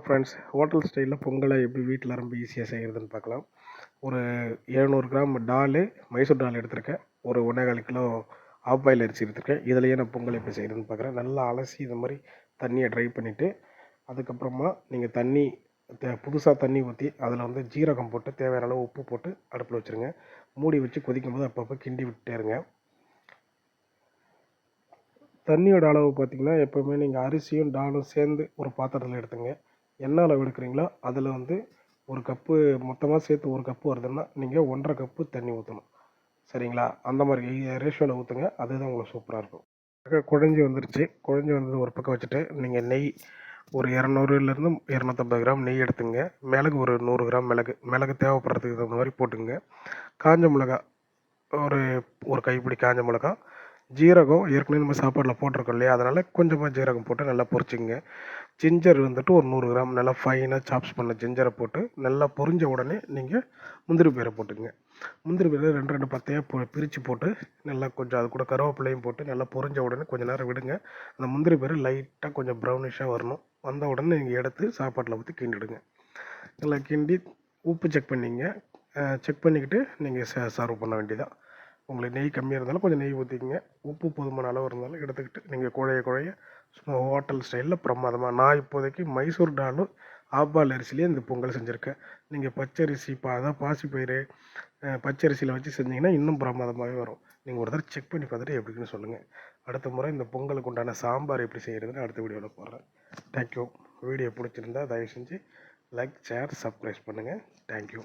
Friends hotel ஸ்டைலில் பொங்கலை எப்படி வீட்டில் ரொம்ப ஈஸியாக செய்கிறதுன்னு பார்க்கலாம். ஒரு எழுநூறு கிராம் டாலு மைசூர் டால் எடுத்திருக்கேன். ஒரு ஒன்றேகால் கிலோ ஆஃப் பாயில் அரிசி எடுத்திருக்கேன். இதுலேயே நான் பொங்கல் எப்படி செய்கிறதுன்னு பார்க்குறேன். நல்லா அலசி இந்த மாதிரி தண்ணியை ட்ரை பண்ணிவிட்டு அதுக்கப்புறமா நீங்கள் தண்ணி புதுசாக தண்ணி ஊற்றி அதில் வந்து ஜீரகம் போட்டு தேவையான அளவு உப்பு போட்டு அடுப்பில் வச்சுருங்க. மூடி வச்சு கொதிக்கும் போது அப்பப்போ கிண்டி விட்டுட்டே இருங்க. தண்ணியோட அளவு பார்த்திங்கன்னா எப்போவுமே நீங்கள் அரிசியும் டாலும் சேர்ந்து ஒரு பாத்திரத்தில் எடுத்துங்க. என்ன அளவு எடுக்கிறீங்களோ அதில் வந்து ஒரு கப்பு மொத்தமாக சேர்த்து ஒரு கப்பு வருதுன்னா நீங்கள் ஒன்றரை கப்பு தண்ணி ஊற்றணும் சரிங்களா? அந்த மாதிரி ரேஷியோவில் ஊற்றுங்க அதுதான் உங்களுக்கு சூப்பராக இருக்கும். குழஞ்சி வந்துருச்சு. குழஞ்சி வந்தது ஒரு பக்கம் வச்சுட்டு நீங்கள் நெய் ஒரு இரநூறுலேருந்து இரநூத்தம்பது கிராம் நெய் எடுத்துங்க. மிளகு ஒரு நூறு கிராம் மிளகு. மிளகு தேவைப்படுறதுக்கு தகுந்த மாதிரி போட்டுங்க காஞ்ச மிளகா ஒரு ஒரு கைப்பிடி காஞ்ச மிளகா ஜீரகம் ஏற்கனவே நம்ம சாப்பாட்டில் போட்டிருக்கோம் இல்லையா? அதனால் கொஞ்சமாக ஜீரகம் போட்டு நல்லா பொரிச்சிங்க ஜிஞ்சர் வந்துட்டு ஒரு நூறு கிராம் நல்லா ஃபைனாக சாப்ஸ் பண்ண ஜிஞ்சரை போட்டு நல்லா பொரிஞ்ச உடனே நீங்கள் முந்திரி பயிரை போட்டுங்க முந்திரி பயிரை ரெண்டு ரெண்டு பத்தையாக போ பிரித்து போட்டு நல்லா கொஞ்சம் அது கூட கருவேப்பிலையும் போட்டு நல்லா பொரிஞ்ச உடனே கொஞ்சம் நேரம் விடுங்க. அந்த முந்திரி பயிர் லைட்டாக கொஞ்சம் ப்ரௌனிஷாக வரணும். வந்த உடனே நீங்கள் எடுத்து சாப்பாட்டில் ஊற்றி கிண்டிடுங்க. நல்லா கிண்டி உப்பு செக் பண்ணிங்க. செக் பண்ணிக்கிட்டு நீங்கள் ச சர்வ் பண்ண வேண்டியதான் உங்களுக்கு நெய் கம்மியாக இருந்தாலும் கொஞ்சம் நெய் ஊற்றிக்கிங்க உப்பு போதுமான அளவு இருந்தாலும் எடுத்துக்கிட்டு நீங்கள் குழைய குழைய சும்மா ஹோட்டல் ஸ்டைலில் பிரமாதமாக நான் இப்போதைக்கு மைசூர் டாலும் ஆப்பால் அரிசிலேயே இந்த பொங்கல் செஞ்சுருக்கேன். நீங்கள் பச்சரிசி பா அதான் பாசிப்பயிறு பச்சரிசியில் வச்சு செஞ்சிங்கன்னா இன்னும் பிரமாதமாகவே வரும். நீங்கள் ஒரு தடவை செக் பண்ணி பார்த்துட்டு எப்படின்னு சொல்லுங்கள் அடுத்த முறை இந்த பொங்கலுக்கு உண்டான சாம்பார் எப்படி செய்கிறதுன்னு அடுத்த வீடியோவில் போடுறேன். தேங்க்யூ வீடியோ பிடிச்சிருந்தா தயவு செஞ்சு லைக் ஷேர் சப்ஸ்கிரைப் பண்ணுங்கள் தேங்க்யூ